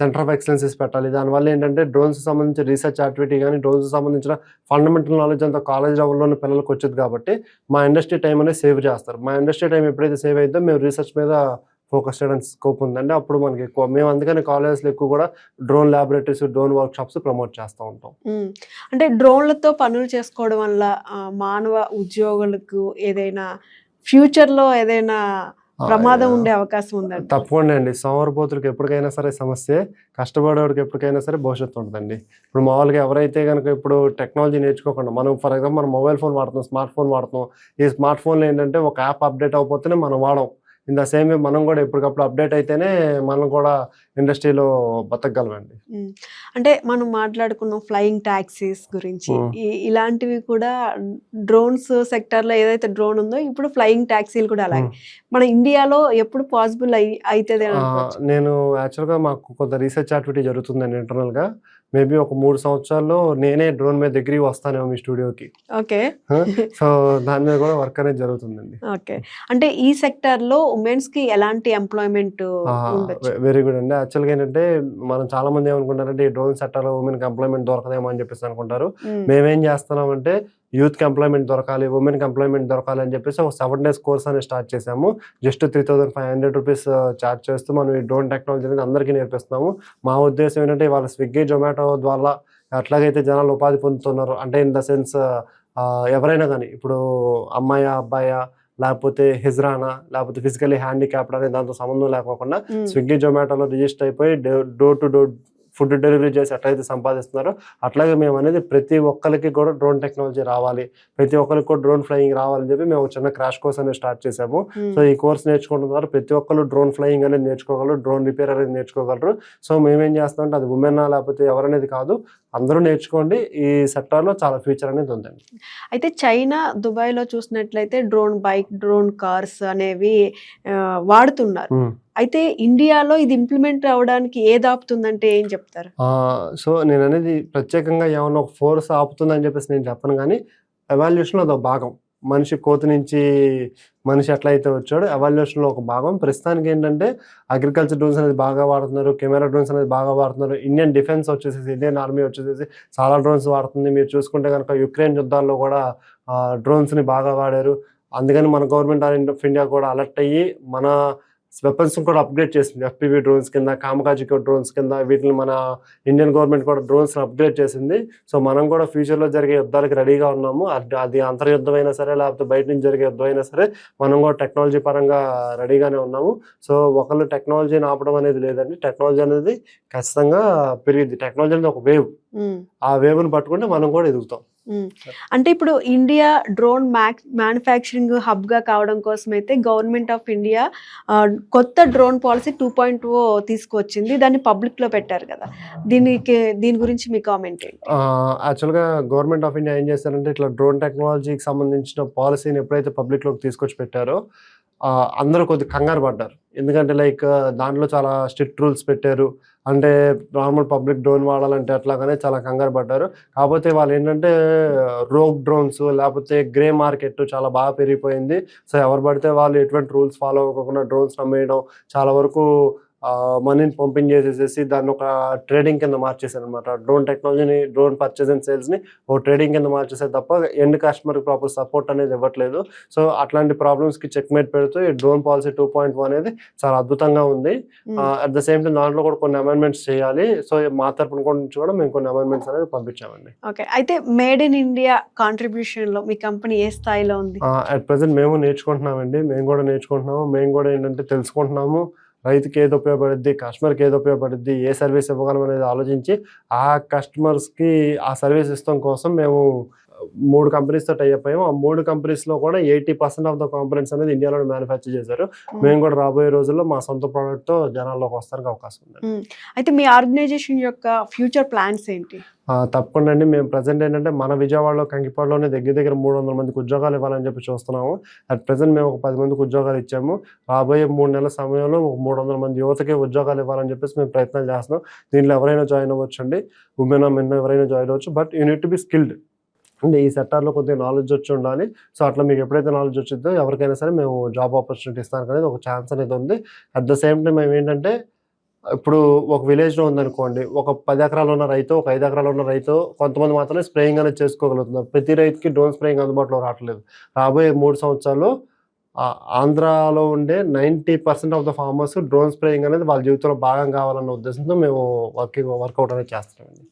సెంటర్ ఆఫ్ ఎక్సలెన్సెస్ పెట్టాలి. దానివల్ల ఏంటంటే డ్రోన్స్ సంబంధించిన రీసెర్చ్ యాక్టివిటీ కానీ డ్రోన్స్ సంబంధించిన ఫండమెంటల్ నాలెడ్జ్ అంతా కాలేజ్ లెవెల్లోనే పిల్లలకు వచ్చేది కాబట్టి మా ఇండస్ట్రీ టైం అనేది సేవ్ చేస్తారు. మా ఇండస్ట్రీ టైం ఎప్పుడైతే సేవ్ అయిందో మేము రీసెర్చ్ మీద ఫోకస్ చేయడానికి స్కోప్ ఉందండి. అప్పుడు మనకి ఎక్కువ మేము అందుకని కాలేజెస్లో ఎక్కువ కూడా drone laboratories drone workshops promote చేస్తూ ఉంటాం. అంటే డ్రోన్లతో పనులు చేసుకోవడం వల్ల మానవ ఉద్యోగులకు ఏదైనా ఫ్యూచర్లో ఏదైనా ప్రమాదం ఉండే అవకాశం ఉందండి. తప్పకుండా అండి. సోమరపోతులకు ఎప్పటికైనా సరే సమస్య. కష్టపడేవాడికి ఎప్పటికైనా సరే భవిష్యత్తు ఉంటుందండి. ఇప్పుడు మామూలుగా ఎవరైతే కనుక ఇప్పుడు టెక్నాలజీ నేర్చుకోకుండా మనం ఫర్ ఎగ్జాంపుల్ మనం మొబైల్ ఫోన్ వాడుతున్నాం స్మార్ట్ ఫోన్ వాడుతున్నాం. ఈ స్మార్ట్ ఫోన్లో ఏంటంటే ఒక యాప్ అప్డేట్ అయిపోతేనే మనం వాడం. ఇన్ ద సేమ్ వే మనం కూడా ఎప్పటికప్పుడు అప్డేట్ అయితేనే మనం కూడా ఇండస్ట్రీలో బతకగలమండి. అంటే మనం మాట్లాడుకున్నాం ఫ్లయింగ్ టాక్సీస్ గురించి. ఇలాంటివి కూడా డ్రోన్స్ సెక్టర్లో ఏదైతే డ్రోన్ ఉందో ఇప్పుడు ఫ్లయింగ్ టాక్సీలు కూడా అలాగే. మన ఇండియాలో ఎప్పుడు పాసిబుల్ అవుతుంది నేను యాక్చువల్గా మాకు కొంత రీసెర్చ్ యాక్టివిటీ జరుగుతుందండి ఇంటర్నల్గా. మేబీ ఒక మూడు సంవత్సరాల్లో నేనే డ్రోన్ మీద దగ్గరికి వస్తానేమో మీ స్టూడియోకి. ఓకే. సో దాని మీద కూడా వర్క్ అనేది జరుగుతుందండి. ఓకే. అంటే ఈ సెక్టర్లో ఉమెన్స్కి ఎలాంటి ఎంప్లాయ్మెంట్ వెరీ గుడ్ అండి. యాక్చువల్గా ఏంటంటే మనం చాలా మంది ఏమనుకుంటారంటే ఈ డ్రోన్ సెక్టర్ ఉమెన్కి ఎంప్లాయ్మెంట్ దొరకదేమో అని చెప్పేసి అనుకుంటారు. మేమేం చేస్తున్నామంటే యూత్కి ఎంప్లాయ్మెంట్ దొరకాలి ఉమెన్కి ఎంప్లాయ్మెంట్ దొరకాలి అని చెప్పేసి ఒక సెవెన్ డేస్ కోర్స్ అనేది స్టార్ట్ చేసాము just three thousand five hundred rupees charge చేస్తూ మనం ఈ డ్రోన్ టెక్నాలజీ అనేది అందరికీ నేర్పిస్తున్నాము. మా ఉద్దేశం ఏంటంటే వాళ్ళ స్విగ్గీ జొమాటో ద్వారా ఎట్లాగైతే జనాలు ఉపాధి పొందుతున్నారు. అంటే ఇన్ ద సెన్స్ ఎవరైనా కానీ ఇప్పుడు అమ్మాయా అబ్బాయా లేకపోతే హిజ్రానా లేకపోతే ఫిజికలీ హ్యాండిక్యాప్డ్ అనే దాంతో సంబంధం లేకోకుండా. స్విగ్గీ జొమాటోలో రిజిస్టర్ అయిపోయి door to door food delivery చేసి ఎట్లయితే సంపాదిస్తున్నారో అట్లాగే మేము అనేది ప్రతి ఒక్కరికి కూడా డ్రోన్ టెక్నాలజీ రావాలి. ప్రతి ఒక్కరికి కూడా డ్రోన్ ఫ్లయింగ్ రావాలని చెప్పి మేము ఒక చిన్న క్రాష్ కోర్స్ అనేది స్టార్ట్ చేసాము సో ఈ కోర్స్ నేర్చుకోవడం ద్వారా ప్రతి ఒక్కరు డ్రోన్ ఫ్లయింగ్ అనేది నేర్చుకోగలరు డ్రోన్ రిపేర్ అనేది నేర్చుకోగలరు. సో మేమేం చేస్తాం అంటే అది ఉమెన్ లేకపోతే ఎవరనేది కాదు. అందరూ నేర్చుకోండి. ఈ సెక్టార్లో చాలా ఫ్యూచర్ అనేది ఉందండి. అయితే చైనా దుబాయ్లో చూసినట్లయితే డ్రోన్ బైక్ డ్రోన్ కార్స్ అనేవి వాడుతున్నారు. అయితే ఇండియాలో ఇది ఇంప్లిమెంట్ అవడానికి ఏది ఆపుతుందంటే ఏం చెప్తారు? సో నేను అనేది ప్రత్యేకంగా ఏమన్నా ఒక ఫోర్స్ ఆపుతుందని చెప్పేసి నేను చెప్పను కానీ ఎవాల్యుయేషన్లో అదొక భాగం. మనిషి కోతి నుంచి మనిషి ఎట్లయితే వచ్చాడు ఎవాల్యుయేషన్లో ఒక భాగం. ప్రస్తుతానికి ఏంటంటే అగ్రికల్చర్ డ్రోన్స్ అనేది బాగా వాడుతున్నారు కెమెరా డ్రోన్స్ అనేది బాగా వాడుతున్నారు ఇండియన్ డిఫెన్స్ వచ్చేసి ఇండియన్ ఆర్మీ వచ్చేసి చాలా డ్రోన్స్ వాడుతుంది. మీరు చూసుకుంటే కనుక యుక్రెయిన్ యుద్ధాల్లో కూడా డ్రోన్స్ని బాగా వాడారు. అందుకని మన గవర్నమెంట్ ఆఫ్ ఇండియా కూడా అలర్ట్ అయ్యి మన వెపన్స్ కూడా అప్గ్రేడ్ చేసింది. ఎఫ్పివి డ్రోన్స్ కింద కామకాజిక డ్రోన్స్ కింద వీటిని మన ఇండియన్ గవర్నమెంట్ కూడా డ్రోన్స్ అప్గ్రేడ్ చేసింది. సో మనం కూడా ఫ్యూచర్లో జరిగే యుద్ధాలకు రెడీగా ఉన్నాము. అది అది అంతర్యుద్ధం అయినా సరే లేకపోతే బయట నుంచి జరిగే యుద్ధం అయినా సరే మనం కూడా టెక్నాలజీ పరంగా రెడీగానే ఉన్నాము. సో ఒకళ్ళు టెక్నాలజీని ఆపడం అనేది లేదండి. టెక్నాలజీ అనేది ఖచ్చితంగా పెరిగింది. టెక్నాలజీ అనేది ఒక వేవ్ ఆ వేవ్ని పట్టుకుంటే మనం కూడా ఎదుగుతాం. అంటే ఇప్పుడు ఇండియా డ్రోన్ మ్యానుఫ్యాక్చరింగ్ హబ్గా కావడం కోసం అయితే గవర్నమెంట్ ఆఫ్ ఇండియా కొత్త drone policy two point o తీసుకొచ్చింది. దాన్ని పబ్లిక్లో పెట్టారు కదా. దీనికి దీని గురించి మీ కామెంట్ యాక్చువల్గా గవర్నమెంట్ ఆఫ్ ఇండియా ఏం చేస్తారంటే ఇట్లా డ్రోన్ టెక్నాలజీకి సంబంధించిన పాలసీని ఎప్పుడైతే పబ్లిక్లోకి తీసుకొచ్చి పెట్టారో అందరూ కొద్ది కంగారు పడ్డారు. ఎందుకంటే లైక్ దాంట్లో చాలా స్ట్రిక్ట్ రూల్స్ పెట్టారు. అంటే నార్మల్ పబ్లిక్ డ్రోన్ వాడాలంటే అట్లాగానే చాలా కంగారు పడ్డారు. కాకపోతే వాళ్ళు ఏంటంటే రోగ్ డ్రోన్స్ లేకపోతే గ్రే మార్కెట్ చాలా బాగా పెరిగిపోయింది. సో ఎవరు పడితే వాళ్ళు ఎటువంటి రూల్స్ ఫాలో అవ్వకుండా డ్రోన్స్ నమ్మేయడం చాలా వరకు మనీని పంపించేసేసి దాన్ని ఒక ట్రేడింగ్ కింద మార్చేసారు అనమాట డ్రోన్ టెక్నాలజీని డ్రోన్ పర్చేస్ అండ్ సేల్స్ని ఓ ట్రేడింగ్ కింద మార్చేసారు తప్ప ఎండ్ కస్టమర్కి ప్రాపర్ సపోర్ట్ అనేది ఇవ్వట్లేదు. సో అట్లాంటి ప్రాబ్లమ్స్కి చెక్ మేట్ పెడుతూ ఈ drone policy two point one అనేది చాలా అద్భుతంగా ఉంది. అట్ ద సేమ్ టైం దాంట్లో కూడా కొన్ని అమెండ్మెంట్స్ చేయాలి. సో మా తరపున కూడా నుంచి కూడా మేము కొన్ని అమెండ్మెంట్స్ అనేది పంపించామండి. ఓకే అయితే మేడ్ ఇన్ ఇండియా కాంట్రిబ్యూషన్లో మీ కంపెనీ ఏ స్థాయిలో ఉంది? అట్ ప్రజెంట్ మేము నేర్చుకుంటున్నామండి. మేము కూడా నేర్చుకుంటున్నాము. మేము కూడా ఏంటంటే తెలుసుకుంటున్నాము. రైతుకి ఏది ఉపయోగపడుద్ది కస్టమర్కి ఏది ఉపయోగపడుద్ది ఏ సర్వీస్ ఇవ్వగలం అనేది ఆలోచించి ఆ కస్టమర్స్కి ఆ సర్వీస్ ఇస్తాం కోసం మేము మూడు కంపెనీస్తో టైప్ అయ్యాము ఆ మూడు కంపెనీస్లో కూడా eighty percent of the components అనేది ఇండియాలో మ్యానుఫ్యాక్చర్ చేశారు. మేము కూడా రాబోయే రోజుల్లో మా సొంత ప్రోడక్ట్తో జనాల్లోకి వస్తానికి అవకాశం ఉంది. అయితే మీ ఆర్గనైజేషన్ యొక్క ఫ్యూచర్ ప్లాన్స్ ఏంటి? తప్పకుండా అండి. మేము ప్రజెంట్ ఏంటంటే మన విజయవాడలో కంకిపాడులోనే దగ్గర దగ్గర మూడు వందల మందికి ఉద్యోగాలు ఇవ్వాలని చెప్పి చూస్తున్నాము. అట్ ప్రజెంట్ మేము ఒక పది మందికి ఉద్యోగాలు ఇచ్చాము. రాబోయే మూడు నెలల సమయంలో ఒక మూడు వందల మంది యువతకి ఉద్యోగాలు ఇవ్వాలని చెప్పేసి మేము ప్రయత్నాలు చేస్తున్నాం. దీంట్లో ఎవరైనా జాయిన్ అవ్వచ్చు అండి ఉమెన్ మెన్ ఎవరైనా జాయిన్ అవ్వచ్చు. But you need to be skilled అంటే ఈ సెక్టార్లో కొద్దిగా నాలెడ్జ్ వచ్చి ఉండాలి. సో అట్లా మీకు ఎప్పుడైతే నాలెడ్జ్ వచ్చిందో ఎవరికైనా సరే మేము జాబ్ ఆపర్చునిటీ ఇస్తాను అనేది ఒక ఛాన్స్ అనేది ఉంది. అట్ ద సేమ్ టైం మేము ఏంటంటే ఇప్పుడు ఒక విలేజ్లో ఉందనుకోండి ఒక పది ఎకరాలు ఉన్న రైతు ఒక ఐదు ఎకరాలు ఉన్న రైతు కొంతమంది మాత్రమే స్ప్రేయింగ్ అనేది చేసుకోగలుగుతున్నారు. ప్రతి రైతుకి డ్రోన్ స్ప్రేయింగ్ అందుబాటులో రావట్లేదు. రాబోయే మూడు సంవత్సరాలు ఆంధ్రాలో ఉండే ninety percent of the farmers drone spraying అనేది వాళ్ళ జీవితంలో భాగం కావాలన్న ఉద్దేశంతో మేము వర్కింగ్ వర్కౌట్ అనేది చేస్తామండి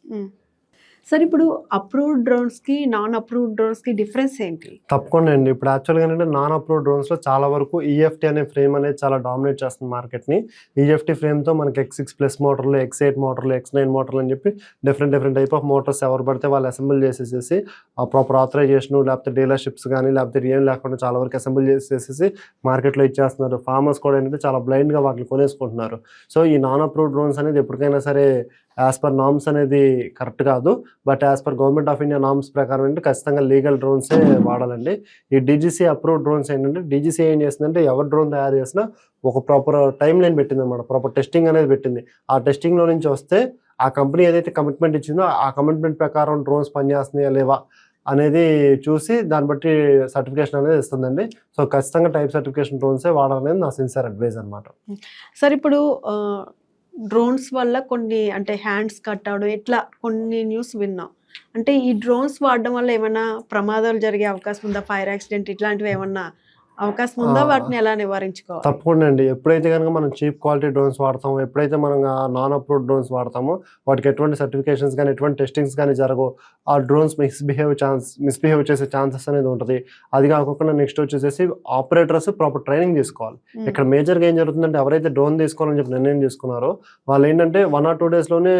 సార్ ఇప్పుడు అప్రూవ్డ్ డ్రోన్స్కి నాన్ అప్రూవ్డ్ డ్రోన్స్కి డిఫరెన్స్ ఏంటి? తప్పకుండా అండి. ఇప్పుడు యాక్చువల్గా ఏంటంటే నాన్ అప్రూవ్ డ్రోన్స్లో చాలా వరకు ఈఎఫ్టీ అనే ఫ్రేమ్ అనేది చాలా డామినేట్ చేస్తుంది మార్కెట్ని ఈఎఫ్టీ ఫ్రేమ్తో మనకి ఎక్స్ సిక్స్ ప్లస్ మోటార్లు ఎక్స్ ఎయిట్ మోటార్లు ఎక్స్ నైన్ మోటార్లు అని చెప్పి different different type of motors ఎవరు పడితే వాళ్ళు అసెంబుల్ చేసేసేసి ఆ ప్రాపర్ ఆథరైజేషన్ లేకపోతే డీలర్షిప్స్ కానీ లేకపోతే ఏం లేకుండా చాలా వరకు అసెంబుల్ చేసేసి మార్కెట్లో ఇచ్చేస్తున్నారు. ఫార్మర్స్ కూడా ఏంటంటే చాలా బ్లైండ్గా వాటిని కొనేసుకుంటున్నారు. సో ఈ నాన్ అప్రూవ్ డ్రోన్స్ అనేది ఎప్పటికైనా సరే యాజ్ పర్ నామ్స్ అనేది కరెక్ట్ కాదు. But as per government of India norms ప్రకారం ఏంటంటే ఖచ్చితంగా లీగల్ డ్రోన్సే వాడాలండి. ఈ డీజీసీ అప్రూవ్ డ్రోన్స్ ఏంటంటే డీజీసీ ఏం చేస్తుందంటే ఎవరు డ్రోన్ తయారు చేసినా ఒక ప్రాపర్ టైం లైన్ పెట్టింది అనమాట ప్రాపర్ టెస్టింగ్ అనేది పెట్టింది. ఆ టెస్టింగ్లో నుంచి వస్తే ఆ కంపెనీ ఏదైతే కమిట్మెంట్ ఇచ్చిందో ఆ కమిట్మెంట్ ప్రకారం డ్రోన్స్ పనిచేస్తున్నాయా లేవా అనేది చూసి దాన్ని బట్టి సర్టిఫికేషన్ అనేది ఇస్తుందండి. సో ఖచ్చితంగా టైప్ సర్టిఫికేషన్ డ్రోన్సే వాడాలనేది నా సిన్సియర్ అడ్వైజ్ అనమాట సార్ ఇప్పుడు డ్రోన్స్ వల్ల కొన్ని అంటే హ్యాండ్స్ కట్ అవడం ఇట్లా కొన్ని న్యూస్ విన్నాం. అంటే ఈ డ్రోన్స్ వాడడం వల్ల ఏమైనా ప్రమాదాలు జరిగే అవకాశం ఉందా? ఫైర్ యాక్సిడెంట్ ఇట్లాంటివి ఏమన్నా అవకాశం ఉందా. వాటిని ఎలా నివారించుకోవాలి? తప్పకుండా అండి. ఎప్పుడైతే కనుక మనం చీప్ క్వాలిటీ డ్రోన్స్ వాడతామో ఎప్పుడైతే మనం నాన్ అప్రూవ్డ్ డ్రోన్స్ వాడతామో వాటికి ఎటువంటి సర్టిఫికేషన్స్ కానీ ఎటువంటి టెస్టింగ్స్ కానీ జరగవు. ఆ డ్రోన్స్ మిస్బిహేవ్ ఛాన్స్ మిస్బిహేవ్ చేసే ఛాన్సెస్ అనేది ఉంటుంది. అది కాకుండా నెక్స్ట్ వచ్చేసేసి ఆపరేటర్స్ ప్రాపర్ ట్రైనింగ్ తీసుకోవాలి. ఇక్కడ మేజర్గా ఏం జరుగుతుందంటే ఎవరైతే డ్రోన్ తీసుకోవాలని చెప్పి నిర్ణయం తీసుకున్నారో వాళ్ళు ఏంటంటే వన్ ఆర్ టూ డేస్లోనే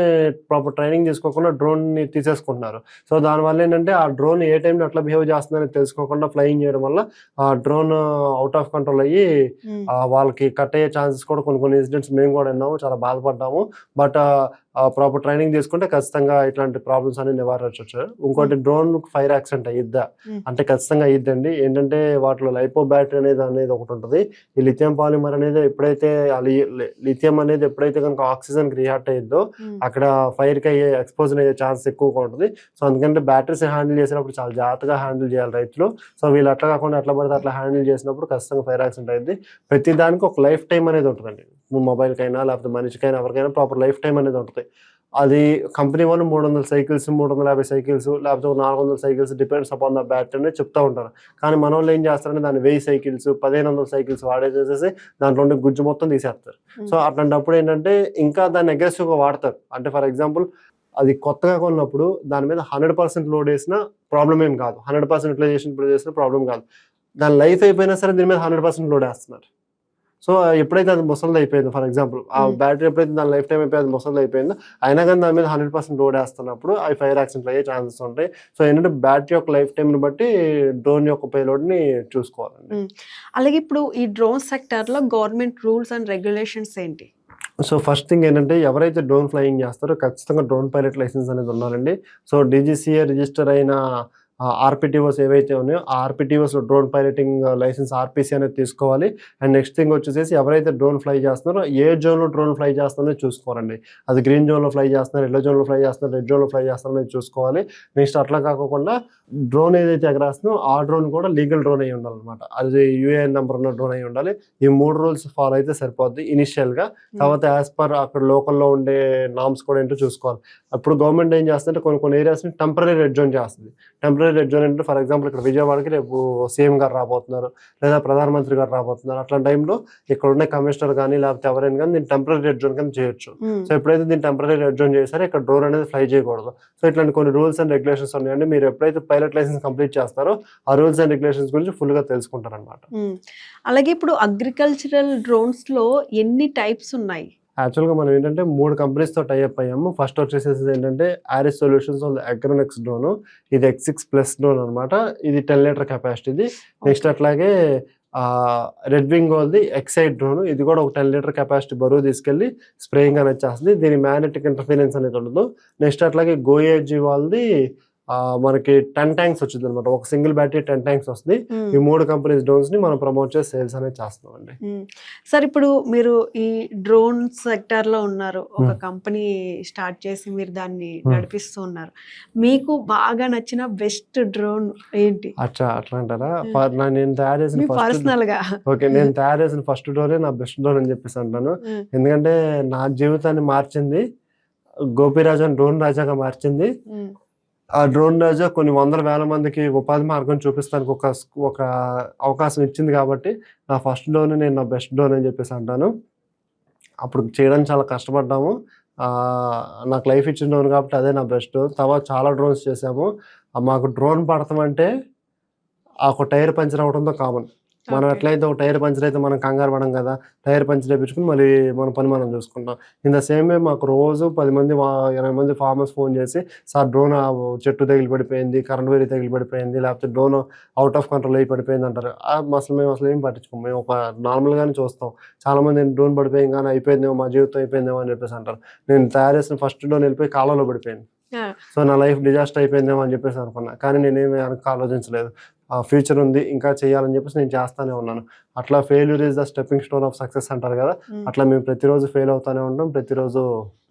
ప్రాపర్ ట్రైనింగ్ తీసుకోకుండా డ్రోన్ని తీసేసుకుంటున్నారు. సో దానివల్ల ఏంటంటే ఆ డ్రోన్ ఏ టైంలో ఎట్లా బిహేవ్ చేస్తుందని తెలుసుకోకుండా ఫ్లయింగ్ చేయడం వల్ల ఆ డ్రోన్ అవుట్ ఆఫ్ కంట్రోల్ అయ్యి వాళ్ళకి కట్ అయ్యే ఛాన్సెస్ కూడా కొన్ని కొన్ని ఇన్సిడెంట్స్ మేము కూడా విన్నాము చాలా బాధపడ్డాము. బట్ ప్రాపర్ ట్రైనింగ్ తీసుకుంటే ఖచ్చితంగా ఇట్లాంటి ప్రాబ్లమ్స్ అన్ని నివారించవచ్చు ఇంకోటి డ్రోన్ ఫైర్ యాక్సిడెంట్ అయ్యిద్దా. Hmm. అంటే ఖచ్చితంగా అయ్యిద్దండి. ఏంటంటే వాటిలో లైపో బ్యాటరీ అనేది అనేది ఒకటి ఉంటుంది. ఈ లిథియం పాలిమర్ అనేది ఎప్పుడైతే లిథియం అనేది ఎప్పుడైతే కనుక ఆక్సిజన్ రియాక్ట్ అయ్యిద్దో ఉమ్, అక్కడ ఫైర్కి అయ్యే ఎక్స్పోజర్ అయ్యే ఛాన్స్ ఎక్కువగా ఉంటుంది. సో అందుకంటే బ్యాటరీస్ హ్యాండిల్ చేసినప్పుడు చాలా జాగ్రత్తగా హ్యాండిల్ చేయాలి రైతులు. సో వీళ్ళు అట్లా కాకుండా ఎట్లా పడితే అట్లా హ్యాండిల్ చేసినప్పుడు ఖచ్చితంగా ఫైర్ యాక్సిడెంట్ అయింది ప్రతి దానికి ఒక లైఫ్ టైం అనేది ఉంటుందండి. మొబైల్కైనా లేకపోతే మనిషికైనా ఎవరికైనా ప్రాపర్ లైఫ్ టైం అనేది ఉంటుంది. అది కంపెనీ వాళ్ళు మూడు వందల సైకిల్స్ మూడు వందల యాభై సైకిల్స్ లేకపోతే ఒక నాలుగు వందల cycles depends upon the battery అనేది చెప్తా ఉంటారు. కానీ మన వాళ్ళు ఏం చేస్తారంటే దాన్ని వెయ్యి సైకిల్స్ పదిహేను వందల సైకిల్స్ వాడేసేసి దాంట్లో ఉండే గుజ్జు మొత్తం తీసేస్తారు. సో అట్లాంటప్పుడు ఏంటంటే ఇంకా దాన్ని అగ్రెసివ్గా వాడతారు. అంటే ఫర్ ఎగ్జాంపుల్ అది కొత్తగా కొన్నప్పుడు దాని మీద హండ్రెడ్ పర్సెంట్ లోడ్ వేసినా ప్రాబ్లం ఏం కాదు. హండ్రెడ్ పర్సెంట్ యూటిలైజేషన్ చేసిన ప్రాబ్లం కాదు. దాని లైఫ్ అయిపోయినా సరే దీని మీద హండ్రెడ్ పర్సెంట్ లోడ్ వేస్తున్నారు. సో ఎప్పుడైతే అది ముసలిది అయిపోయిందో ఫర్ ఎగ్జాంపుల్ ఆ. బ్యాటరీ ఎప్పుడైతే దాని లైఫ్ టైం అయిపోయి అది ముసలిది అయిపోయిందో అయినా కానీ దాని మీద హండ్రెడ్ పర్సెంట్ లోడ్ వేస్తున్నప్పుడు అవి ఫైర్ యాక్సిడెంట్ అయ్యే ఛాన్సెస్ ఉంటాయి. సో ఏంటంటే బ్యాటరీ యొక్క లైఫ్ టైంని బట్టి డ్రోన్ యొక్క పేలోడ్ని చూసుకోవాలండి. అలాగే ఇప్పుడు ఈ డ్రోన్ సెక్టర్లో గవర్నమెంట్ రూల్స్ అండ్ రెగ్యులేషన్స్ ఏంటి? సో ఫస్ట్ థింగ్ ఏంటంటే ఎవరైతే డ్రోన్ ఫ్లయింగ్ చేస్తారో ఖచ్చితంగా డ్రోన్ పైలట్ లైసెన్స్ అనేది ఉండాలండి. సో డీజీసీఏ రిజిస్టర్ అయిన ఆర్పిటిఓస్ ఏవైతే ఉన్నాయో ఆ RPTOs drone piloting license RPC అనేది తీసుకోవాలి. అండ్ నెక్స్ట్ థింగ్ వచ్చేసి ఎవరైతే డ్రోన్ ఫ్లై చేస్తున్నారో ఏ జోన్లో డ్రోన్ ఫ్లై చేస్తున్నారో చూసుకోవాలండి. అది గ్రీన్ జోన్లో ఫ్లై చేస్తున్నారు ఎల్లో జోన్లో ఫ్లై చేస్తున్నారు రెడ్ జోన్లో ఫ్లై చేస్తున్నారు అనేది చూసుకోవాలి. నెక్స్ట్ అట్లా కాకుండా డ్రోన్ ఏదైతే ఎగరేస్తుందో ఆ డ్రోన్ కూడా లీగల్ డ్రోన్ అయి ఉండాలన్నమాట. అది యూఏఎన్ నెంబర్ ఉన్న డ్రోన్ అయి ఉండాలి. ఈ మూడు రూల్స్ ఫాలో అయితే సరిపోద్ది ఇనిషియల్గా తర్వాత యాజ్ పర్ అక్కడ లోకల్లో ఉండే నామ్స్ కూడా ఏంటో చూసుకోవాలి. అప్పుడు గవర్నమెంట్ ఏం చేస్తుందంటే కొన్ని కొన్ని ఏరియాస్ని టెంపరీ రెడ్ జోన్ చేస్తుంది. టెంపరీ రెడ్ జోన్ అంటే ఫర్ ఎగ్జాంపుల్ ఇక్కడ విజయవాడకి రేపు సీఎం గారు రాబోతున్నారు లేదా ప్రధానమంత్రి గారు రాబోతున్నారు. అట్లాంటి టైంలో ఇక్కడ ఉండే కమిషనర్ కానీ లేకపోతే ఎవరైనా కానీ దీన్ని టెంపరీ రెడ్ జోన్ కింద చేయొచ్చు. సో ఎప్పుడైతే దీన్ని టెంపరీ రెడ్ జోన్ చేశారో ఇక్కడ డ్రోన్ అనేది ఫ్లై చేయకూడదు. సో ఇట్లాంటి కొన్ని రూల్స్ అండ్ రెగ్యులేషన్స్ ఉన్నాయండి. మీరు ఎప్పుడైతే పైలట్ లైసెన్స్ కంప్లీట్ చేస్తారో ఆ రూల్స్ అండ్ రెగ్యులేషన్స్ గురించి ఫుల్గా తెలుసుకుంటారనమాట. అలాగే ఇప్పుడు అగ్రికల్చరల్ డ్రోన్స్లో ఎన్ని టైప్స్ ఉన్నాయి? యాక్చువల్గా మనం ఏంటంటే మూడు కంపెనీస్తో టైఅప్ అయ్యాము. ఫస్ట్ వచ్చేసేసి ఏంటంటే ఆరిస్ సొల్యూషన్స్ అగ్రోనెక్స్ డ్రోన్ ఇది ఎక్స్ సిక్స్ ప్లస్ డ్రోన్ అనమాట ఇది టెన్ లీటర్ కెపాసిటీది నెక్స్ట్ అట్లాగే రెడ్ వింగ్ వాళ్ళది ఎక్సైడ్ డ్రోన్ ఇది కూడా ఒక టెన్ లీటర్ కెపాసిటీ బరువు తీసుకెళ్ళి స్ప్రేయింగ్ అనేది చేస్తుంది. దీని మ్యాగ్నెటిక్ ఇంటర్ఫీరెన్స్ అనేది ఉండదు. నెక్స్ట్ అట్లాగే గోఏజీ వాళ్ళది మనకి టెన్ ట్యాంక్స్ వచ్చింది అనమాట ఒక సింగిల్ బ్యాటరీ టెన్ ట్యాంక్స్ వస్తుంది. ఉమ్, ఈ మూడు కంపెనీస్ డ్రోన్స్ని మనం ప్రమోట్ చేసి సేల్స్ అనేది చేస్తున్నాం అండి. సార్ ఇప్పుడు మీరు ఈ డ్రోన్ సెక్టర్లో ఉన్నారు. ఒక. కంపెనీ స్టార్ట్ చేసి మీరు దాన్ని. నడిపిస్తూ ఉన్నారు. మీకు బాగా నచ్చిన బెస్ట్ డ్రోన్ ఏంటి? అచ్చా అట్లా అంటారా? Hmm. నేను తయారు చేసిన పర్సనల్గా ఓకే నేను తయారు చేసిన ఫస్ట్ డోరే నా బెస్ట్ డోర్ అని చెప్పేసి అంటాను ఎందుకంటే నా జీవితాన్ని మార్చింది గోపిరాజు అని డ్రోన్ రాజాగా మార్చింది. ఆ డ్రోన్ రాజా కొన్ని వందల వేల మందికి ఉపాధి మార్గం చూపిస్తానికి ఒక ఒక అవకాశం ఇచ్చింది కాబట్టి నా ఫస్ట్ డోన్ నేను నా బెస్ట్ డోన్ అని చెప్పేసి అంటాను. అప్పుడు చేయడానికి చాలా కష్టపడ్డాము. నాకు లైఫ్ ఇచ్చిన డ్రోన్ కాబట్టి అదే నా బెస్ట్. తర్వాత చాలా డ్రోన్స్ చేసాము మాకు డ్రోన్ పడతామంటే ఆ ఒక టైర్ పంచర్ అవడంతో కామన్. మనం. ఎట్లయితే ఒక టైర్ పంచర్ అయితే మనం కంగారు పడం కదా టైర్ పంచర్ వేయించుకుని మళ్ళీ మన పని మనం చూసుకుంటాం. ఇన్ ద సేమ్ వే మాకు రోజు పది మంది ఇరవై మంది ఫార్మర్స్ ఫోన్ చేసి సార్ డ్రోన్ చెట్టు తగిలి పడిపోయింది కరెంట్ వేరి తగిలి పడిపోయింది లేకపోతే డ్రోన్ అవుట్ ఆఫ్ కంట్రోల్ అయి పడిపోయింది అంటారు. ఆ, అసలు మేము అసలు ఏం పట్టించుకోం మేము ఒక నార్మల్గానే చూస్తాం. చాలా మంది డ్రోన్ పడిపోయింది కానీ అయిపోయిందేమో మా జీవితం అయిపోయిందేమో అని చెప్పేసి అంటారు. నేను తయారు చేసిన ఫస్ట్ డ్రోన్ వెళ్ళిపోయి కాలంలో పడిపోయింది. సో నా లైఫ్ డిజాస్టర్ అయిపోయిందేమో అని చెప్పేసి అనుకున్నా. కానీ నేనేమి ఆలోచించలేదు. ఆ ఫ్యూచర్ ఉంది ఇంకా చేయాలని చెప్పేసి నేను చేస్తానే ఉన్నాను. అట్లా failure is the stepping stone of success అంటారు కదా? ఉమ్, అట్లా మేము ప్రతిరోజు ఫెయిల్ అవుతానే ఉంటాం ప్రతిరోజు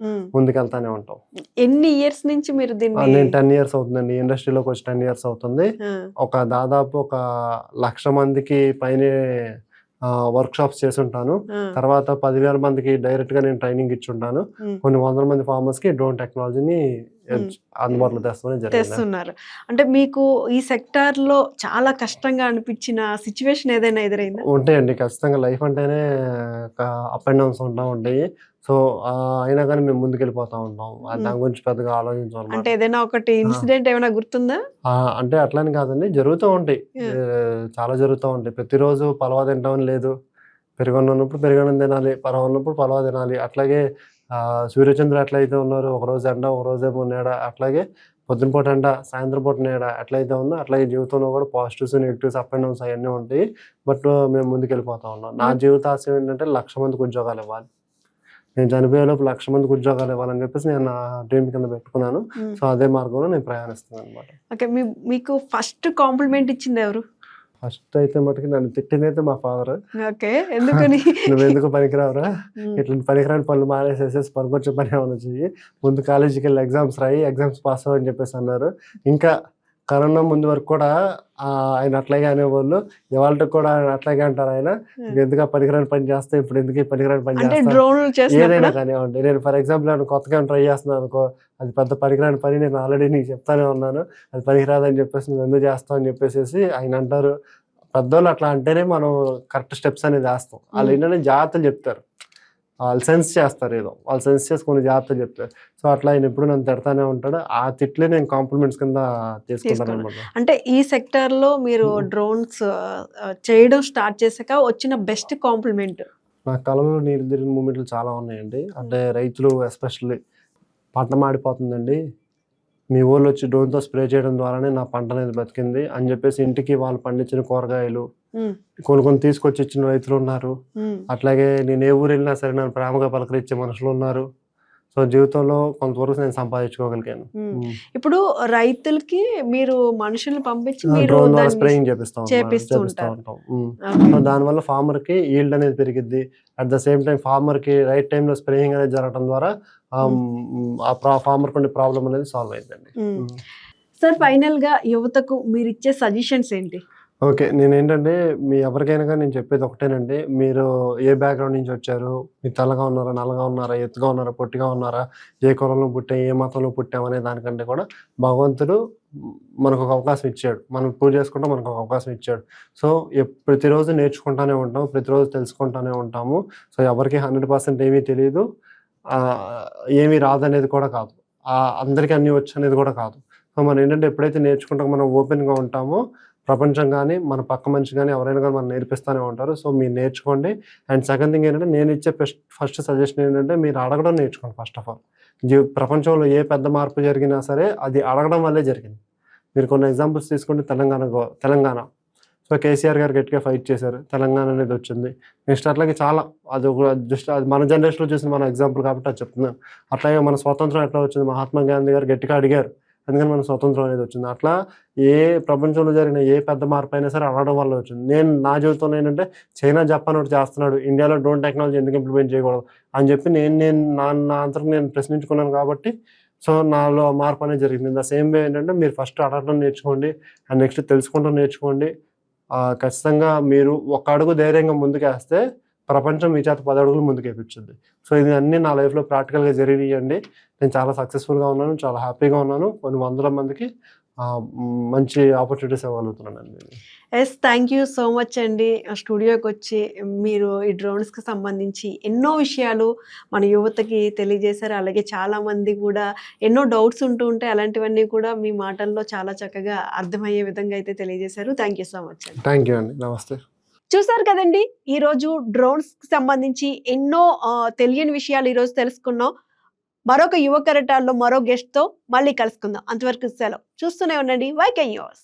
ఉమ్. ముందుకెళ్తానే ఉంటాం. ఎన్ని ఇయర్స్ నుంచి మీరు నేను టెన్ ఇయర్స్ అవుతుందండి. ఇండస్ట్రీలోకి వచ్చి టెన్ ఇయర్స్ అవుతుంది. ఆ, ఒక దాదాపు ఒక లక్ష మందికి పైనే వర్క్ షాప్స్ చేసుంటాను ఆ, తర్వాత పదివేల మందికి డైరెక్ట్గా నేను ట్రైనింగ్ ఇచ్చుంటాను. కొన్ని వందల మంది ఫార్మర్స్కి డ్రోన్ టెక్నాలజీని. అందుబాటులో తెస్తామని తెస్తున్నారు. అంటే మీకు ఈ సెక్టార్లో చాలా కష్టంగా అనిపించిన సిచ్యువేషన్ ఏదైనా ఎదురైందా? ఉంటాయండి. ఖచ్చితంగా లైఫ్ అంటేనే అప్ అండ్ డౌన్స్ ఉంటా ఉంటాయి. సో అయినా కానీ మేము ముందుకెళ్ళిపోతా ఉంటాం. దాని. గురించి పెద్దగా ఆలోచించాలన్నమాట అంటే ఏదైనా ఒకటి ఇన్సిడెంట్ ఏమైనా గుర్తుందా? అంటే అట్లని కాదండి. జరుగుతూ ఉంటాయి. చాలా జరుగుతూ ఉంటాయి. ప్రతిరోజు పలవా తింటామని లేదు. పెరుగన్నం ఉన్నప్పుడు పెరుగన్నం తినాలి. పలవ ఉన్నప్పుడు పలవా తినాలి. అట్లాగే సూర్యచంద్ర ఎట్లయితే ఉన్నారు ఒక రోజు ఎండ ఒక రోజు ఏమో నీడ అట్లాగే పొద్దున పూట ఎండ సాయంత్రం పూట నీడ ఎట్లయితే ఉందో అట్లాగే జీవితంలో కూడా positives negatives up and downs అవన్నీ ఉంటాయి. బట్ మేము ముందుకు వెళ్ళిపోతా ఉన్నాం. నా. జీవిత ఆశయం ఏంటంటే లక్ష మందికి ఉద్యోగాలు ఇవ్వాలి. నేను చనిపోయే లోపు లక్ష మందికి ఉద్యోగాలు ఇవ్వాలని చెప్పేసి నేను నా డ్రీమ్ కింద పెట్టుకున్నాను. సో అదే మార్గంలో నేను ప్రయాణిస్తున్నాను అనమాట ఓకే. మీకు ఫస్ట్ కాంప్లిమెంట్ ఇచ్చింది ఎవరు? ఫస్ట్ అయితే మటుకు నన్ను తిట్టింది అయితే మా ఫాదర్. ఓకే ఎందుకని? నువ్వు ఎందుకు పనికిరావురా. ఇట్లా పనికిరాని పనులు మానేసేసేసి పనికొచ్చే పని ఏమైనా చెయ్యి. ముందు కాలేజీకి వెళ్ళి ఎగ్జామ్స్ రాయి ఎగ్జామ్స్ పాస్ అవ్వని చెప్పేసి అన్నారు. ఇంకా కరోనా ముందు వరకు కూడా ఆయన అట్లాగే అనేవాళ్ళు. ఇవాళ కూడా ఆయన అట్లాగే అంటారు ఆయన. "నువ్వు ఎందుకు పనికిరాని పని చేస్తే? ఇప్పుడు ఎందుకు పనికిరాని పని అంటే చేస్తా? డ్రోన్ ఏదైనా కానివ్వండి. నేను ఫర్ ఎగ్జాంపుల్ నేను కొత్తగా ట్రై చేస్తున్నాను అనుకో అది పెద్ద పనికిరాని పని నేను ఆల్రెడీ నీకు చెప్తానే ఉన్నాను. అది పనికిరాదని చెప్పేసి నువ్వు ఎందుకు చేస్తావు అని చెప్పేసి ఆయన అంటారు. పెద్దోళ్ళు అట్లా అంటేనే మనం కరెక్ట్ స్టెప్స్ అనేది వేస్తాం. వాళ్ళు. ఏంటంటే జాగ్రత్తలు చెప్తారు. వాళ్ళు సెన్స్ చేస్తారు ఏదో. వాళ్ళు సెన్స్ చేసి కొన్ని జాగ్రత్తలు చెప్తారు. సో అట్లా ఆయన ఎప్పుడు నన్ను తిడతానే ఉంటాడు. ఆ తిట్లే నేను కాంప్లిమెంట్స్ కింద తీసుకుంటాను. అనమాట అంటే ఈ సెక్టార్లో మీరు. డ్రోన్స్ చేయడం స్టార్ట్ చేశాక వచ్చిన బెస్ట్ కాంప్లిమెంట్? నా కళలో నీరు తిరిగిన మూమెంట్లు చాలా ఉన్నాయండి. అంటే రైతులు ఎస్పెషల్లీ పంట మాడిపోతుందండి. మీ ఊళ్ళో వచ్చి డ్రోన్తో స్ప్రే చేయడం ద్వారానే నా పంట అనేది బతికింది అని చెప్పేసి ఇంటికి వాళ్ళు పండించిన కూరగాయలు కొన్ని కొన్ని తీసుకొచ్చి ఇచ్చిన రైతులు ఉన్నారు. అట్లాగే నేను ఏ ఊరు వెళ్ళినా సరే నన్ను ప్రేమగా పలకరించే మనుషులు ఉన్నారు. సో జీవితంలో కొంతవరకు నేను సంపాదించుకోగలిగాను. ఇప్పుడు రైతులకి మీరు మనుషుల్ని పంపించి డ్రోన్ ద్వారా స్ప్రేయింగ్ చేపిస్తాం. చేపిస్తూ. ఉంటాం. దానివల్ల farmer కి ఈల్డ్ అనేది పెరిగిద్ది. అట్ ద సేమ్ టైం ఫార్మర్కి రైట్ టైంలో స్ప్రేయింగ్ అనేది జరగడం ద్వారా ఆ, ఫార్మర్ ఉండే ప్రాబ్లం అనేది సాల్వ్ అయిందండి. సార్ ఫైనల్గా యువతకు మీరు ఇచ్చే సజెషన్స్ ఏంటి? ఓకే నేను ఏంటంటే మీ ఎవరికైనా కానీ నేను చెప్పేది ఒకటేనండి. మీరు ఏ బ్యాక్గ్రౌండ్ నుంచి వచ్చారు? మీరు తెల్లగా ఉన్నారా నల్లగా ఉన్నారా ఎత్తుగా ఉన్నారా పొట్టిగా ఉన్నారా? ఏ కులంలో పుట్టాం ఏ మతంలో పుట్టామనే దానికంటే కూడా భగవంతుడు మనకు ఒక అవకాశం ఇచ్చాడు. మనం పూజ చేసుకుంటే మనకు ఒక అవకాశం ఇచ్చాడు. సో ప్రతిరోజు నేర్చుకుంటానే ఉంటాం ప్రతిరోజు తెలుసుకుంటానే ఉంటాము. సో ఎవరికి హండ్రెడ్ పర్సెంట్ ఏమీ తెలియదు ఏమీ రాదనేది కూడా కాదు. అందరికీ అన్నీ వచ్చు అనేది కూడా కాదు. సో మనం ఏంటంటే ఎప్పుడైతే నేర్చుకుంటాం మనం ఓపెన్గా ఉంటామో ప్రపంచం కానీ మన పక్క మనిషి కానీ ఎవరైనా కానీ మనం నేర్పిస్తూనే ఉంటారు. సో మీరు నేర్చుకోండి. అండ్ సెకండ్ థింగ్ ఏంటంటే నేను ఇచ్చే ఫస్ట్ ఫస్ట్ సజెషన్ ఏంటంటే మీరు అడగడం నేర్చుకోండి ఫస్ట్ ఆఫ్ ఆల్. ప్రపంచంలో ఏ పెద్ద మార్పు జరిగినా సరే అది అడగడం వల్లే జరిగింది. మీరు కొన్ని ఎగ్జాంపుల్స్ తీసుకుంటే తెలంగాణ తెలంగాణ. సో కేసీఆర్ గారు గట్టిగా ఫైట్ చేశారు. తెలంగాణ అనేది వచ్చింది. నెక్స్ట్ అట్లాగే చాలా అది ఒక జస్ట్ అది మన జనరేషన్లో చూసిన మన ఎగ్జాంపుల్ కాబట్టి అది చెప్తున్నాను. అట్లాగే మన స్వాతంత్రం ఎట్లా వచ్చింది? మహాత్మా గాంధీ గారు గట్టిగా అడిగారు. అందుకని మన స్వతంత్రం అనేది వచ్చింది? అట్లా ఏ ప్రపంచంలో జరిగిన ఏ పెద్ద మార్పు అయినా సరే అడగడం వల్ల వచ్చింది. నేను నా జీవితంలో ఏంటంటే చైనా జపాన్ ఒకటి చేస్తున్నాడు. ఇండియాలో డ్రోన్ టెక్నాలజీ ఎందుకు ఇంప్లిమెంట్ చేయకూడదు? అని చెప్పి నేను నేను నా నా అంతరం నేను ప్రశ్నించుకున్నాను కాబట్టి సో నాలో మార్పు అనేది జరిగింది. ద సేమ్ వే ఏంటంటే మీరు ఫస్ట్ అడగడం నేర్చుకోండి. అండ్ నెక్స్ట్ తెలుసుకుంటూ నేర్చుకోండి. ఖచ్చితంగా మీరు ఒక అడుగు ధైర్యంగా ముందుకేస్తే ప్రపంచం మీ చేత పది అడుగులు ముందుకు సో ఇది అన్నీ నా లైఫ్లో ప్రాక్టికల్గా జరిగియండి నేను చాలా సక్సెస్ఫుల్గా ఉన్నాను చాలా హ్యాపీగా ఉన్నాను. కొన్ని వందల మందికి మంచి ఆపర్చునిటీస్ ఇవ్వగలుగుతున్నాను నేను. Yes thank you so much అండి. స్టూడియోకి వచ్చి మీరు ఈ డ్రోన్స్కి సంబంధించి ఎన్నో విషయాలు మన యువతకి తెలియజేశారు. అలాగే చాలా మంది కూడా ఎన్నో డౌట్స్ ఉంటూ ఉంటాయి అలాంటివన్నీ కూడా మీ మాటల్లో చాలా చక్కగా అర్థమయ్యే విధంగా అయితే తెలియజేశారు. థ్యాంక్ యూ సో మచ్ అండి. థ్యాంక్ యూ అండి. నమస్తే. చూసారు కదండి ఈరోజు డ్రోన్స్కి సంబంధించి ఎన్నో తెలియని విషయాలు ఈరోజు తెలుసుకున్నాం. మరొక యువ కెరటాల్లో మరో గెస్ట్తో మళ్ళీ కలుసుకుందాం. అంతవరకు సెలవు. చూస్తూనే ఉండండి. వైకెన్ యూస్